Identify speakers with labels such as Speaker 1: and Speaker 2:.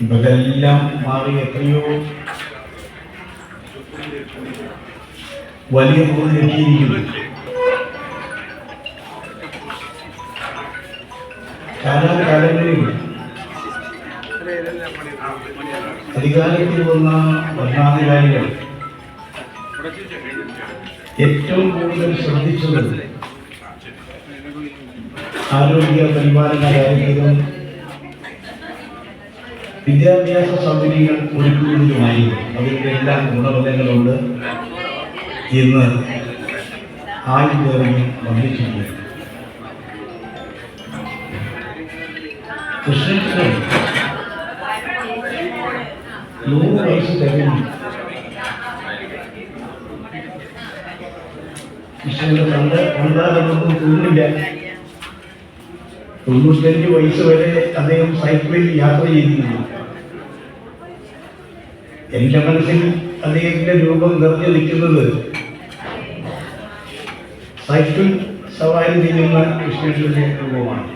Speaker 1: ഇതെല്ലാം മാറി എത്രയോ വലിയ കാലാകാലങ്ങളിൽ അധികാരത്തിൽ വന്ന ഭരണാധികാരികൾ ഏറ്റവും കൂടുതൽ ശ്രദ്ധിച്ചത് ആരോഗ്യ പരിപാലന കാര്യത്തിലും വിദ്യാഭ്യാസ സൗകര്യങ്ങൾ ഒരുക്കുന്നതിലുമായിരുന്നു അവരുടെ എല്ലാ ഗുണഫലങ്ങളുണ്ട് ഇന്ന് ആയുധം വന്നിട്ടുണ്ട് കൃഷ്ണൻ നൂറ് വയസ്സ് തോന്നില്ല. തൊണ്ണൂറ്റഞ്ച് വയസ്സ് വരെ അദ്ദേഹം സൈക്കിളിൽ യാത്ര ചെയ്തിരുന്നു. എന്റെ മനസ്സിൽ അദ്ദേഹത്തിന്റെ രൂപം നിറഞ്ഞു നിൽക്കുന്നത് സൈക്കിൾ സവാരി ചെയ്യുന്ന കൃഷ്ണന്റെ രൂപമാണ്.